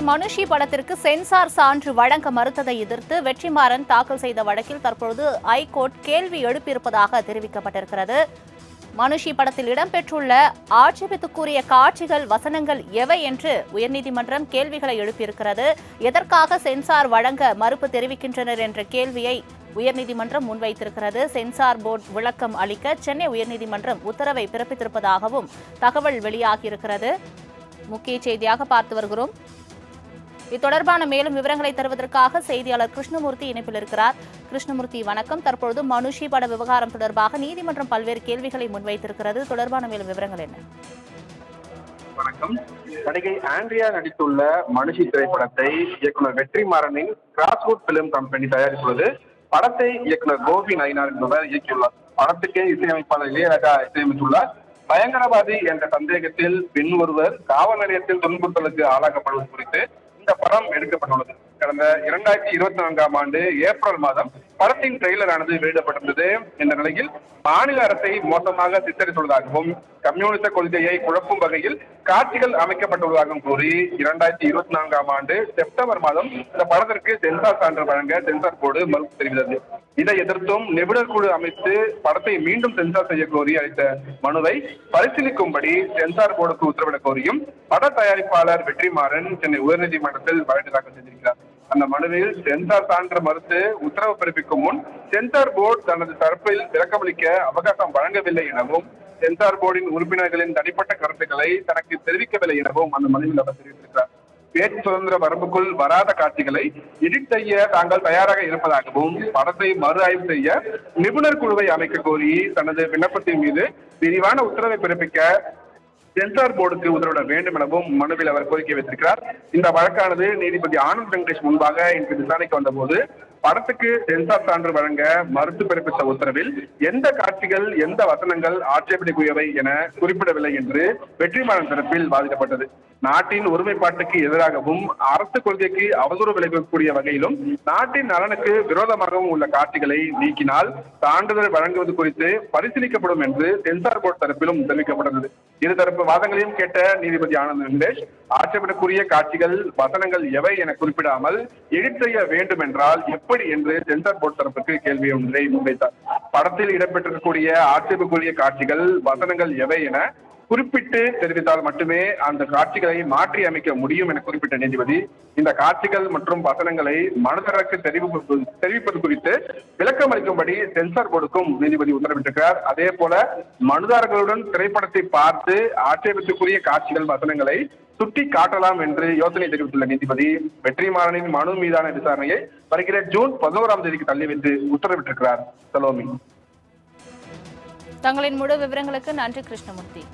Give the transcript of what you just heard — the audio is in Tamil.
மனுஷி படத்திற்கு சென்சார் சான்று வழங்க மறுத்ததை எதிர்த்து வெற்றிமாறன் தாக்கல் செய்த வழக்கில் தற்பொழுது ஐகோர்ட் கேள்வி எழுப்பியிருப்பதாக தெரிவிக்கப்பட்டிருக்கிறது. மனுஷி படத்தில் இடம்பெற்றுள்ள ஆட்சேபித்துக்குரிய காட்சிகள் வசனங்கள் எவை என்று உயர்நீதிமன்றம் கேள்விகளை எழுப்பியிருக்கிறது. எதற்காக சென்சார் வழங்க மறுப்பு தெரிவிக்கின்றனர் என்ற கேள்வியை உயர்நீதிமன்றம் முன்வைத்திருக்கிறது. சென்சார் போர்டு விளக்கம் அளிக்க சென்னை உயர்நீதிமன்றம் உத்தரவை பிறப்பித்திருப்பதாகவும் தகவல் வெளியாகியிருக்கிறது. முக்கிய செய்தியாக பார்த்து வருகிறோம். இது தொடர்பான மேலும் விவரங்களை தருவதற்காக செய்தியாளர் கிருஷ்ணமூர்த்தி இணைப்பில் இருக்கிறார். கிருஷ்ணமூர்த்தி வணக்கம். தற்பொழுது மனுஷி பட விவகாரம் தொடர்பாக நீதிமன்றம் பல்வேறு கேள்விகளை முன்வைத்திருக்கிறது. தொடர்பான மேலும் விவரங்கள் என்ன? வணக்கம். நடிகை ஆண்ட்ரியா நடித்துள்ள மனுஷி திரைப்படத்தை இயக்குனர் வெற்றிமாறனின் கிராஸ்வுட் பிலிம் கம்பெனி தயாரித்துள்ளது. படத்தை இயக்குனர் கோபி நயினார் என்பவர் இயக்கியுள்ளார். படத்துக்கே இசையமைப்பாளர் இளையராஜா இசையமைத்துள்ளார். பயங்கரவாதி என்ற சந்தேகத்தில் பெண் ஒருவர் காவல் நிலையத்தில் துன்புறுத்தலுக்கு ஆளாக்கப்படுவது குறித்து படம் எடுக்கப்பட்டுள்ளது. கடந்த இரண்டாயிரத்தி இருபத்தி நான்காம் ஆண்டு ஏப்ரல் மாதம் படத்தின் ட்ரெய்லர் ஆனது வெளியிடப்பட்டிருந்தது. இந்த நிலையில் மாநில அரசை மோசமாக சித்தரித்துள்ளதாகவும் கம்யூனிச கொள்கையை குழப்பும் வகையில் காட்சிகள் அமைக்கப்பட்டுள்ளதாகவும் கூறி இரண்டாயிரத்தி இருபத்தி நான்காம் ஆண்டு செப்டம்பர் மாதம் இந்த படத்திற்கு சென்சார் சான்று வழங்க சென்சார் போர்டு மறுப்பு தெரிவித்தது. இதை எதிர்த்தும் நிபுணர் குழு அமைத்து படத்தை மீண்டும் சென்சார் செய்ய கோரி அளித்த மனுவை பரிசீலிக்கும்படி சென்சார் போர்டுக்கு உத்தரவிட கோரியும் பட தயாரிப்பாளர் வெற்றிமாறன் சென்னை உயர்நீதிமன்றத்தில் வழக்கு தாக்கல் செய்திருக்கிறார். அந்த மனுவில் சென்சார் சான்ற மறுத்து உத்தரவு பிறப்பிக்கும் முன் சென்சார் போர்டு தனது தரப்பில் விளக்கமளிக்க அவகாசம் வழங்கவில்லை எனவும் சென்சார் போர்டின் உறுப்பினர்களின் தனிப்பட்ட கருத்துக்களை தனக்கு தெரிவிக்கவில்லை எனவும் அந்த மனுவில் அவர் தெரிவித்திருக்கிறார். பேச்சு சுதந்திர வரம்புக்குள் வராத காட்சிகளை எடிட் செய்ய தாங்கள் தயாராக இருப்பதாகவும் படத்தை மறு ஆய்வு செய்ய நிபுணர் குழுவை அமைக்க கோரி தனது விண்ணப்பத்தின் மீது விரிவான உத்தரவை பிறப்பிக்க சென்சார் போர்டுக்கு உத்தரவிட வேண்டும் எனவும் மனுவில் அவர் கோரிக்கை வைத்திருக்கிறார். இந்த வழக்கானது நீதிபதி ஆனந்த் வெங்கடேஷ் முன்பாக இன்று விசாரணைக்கு வந்தபோது படத்துக்கு சென்சார் சான்று வழங்க மறுத்து பிறப்பித்த உத்தரவில் எந்த காட்சிகள் எந்த வசனங்கள் ஆட்சேபனைக்குரியவை என குறிப்பிடவில்லை என்று வெற்றிமாறன் தரப்பில் வாதிடப்பட்டது. நாட்டின் ஒருமைப்பாட்டுக்கு எதிராகவும் அரசு கொள்கைக்கு அவதூறு விளைவிக்கக்கூடிய வகையிலும் நாட்டின் நலனுக்கு விரோதமாகவும் உள்ள காட்சிகளை நீக்கினால் சான்றிதழ் வழங்குவது குறித்து பரிசீலிக்கப்படும் என்று சென்சார் போர்டு தரப்பிலும் தெரிவிக்கப்பட்டது. இருதரப்பு வாதங்களையும் கேட்ட நீதிபதி ஆனந்த் வெங்கடேஷ் ஆட்சேபனைக்குரிய காட்சிகள் வசனங்கள் எவை என குறிப்பிடாமல் எடிட் செய்ய வேண்டும் என்றால் எப்படி என்று சென்சார் போர்ட் தரப்புக்கு கேள்வி ஒன்றை முன்வைத்தார். படத்தில் இடம்பெற்றிருக்கக்கூடிய ஆட்சேபக்குரிய காட்சிகள் வசனங்கள் எவை என குறிப்பிட்டு தெரிவித்தால் மட்டுமே அந்த காட்சிகளை மாற்றி அமைக்க முடியும் என குறிப்பிட்ட நீதிபதி. இந்த காட்சிகள் மற்றும் வசனங்களை மனுதரருக்கு தெரிவிப்பது தெரிவிப்பது குறித்து விளக்கம் அளிக்கும்படி சென்சார் போர்டுக்கும் நீதிபதி உத்தரவிட்டிருக்கிறார். அதே போல மனுதாரர்களுடன் திரைப்படத்தை பார்த்து ஆட்சேபத்துக்குரிய காட்சிகள் வசனங்களை சுட்டி காட்டலாம் என்று யோசனை தெரிவித்துள்ள நீதிபதி வெற்றிமாறனின் மனு மீதான விசாரணையை வருகிற ஜூன் பதினோராம் தேதிக்கு தள்ளி வைத்து உத்தரவிட்டிருக்கிறார். சலோமி. தங்களின் முழு விவரங்களுக்கு நன்றி கிருஷ்ணமூர்த்தி.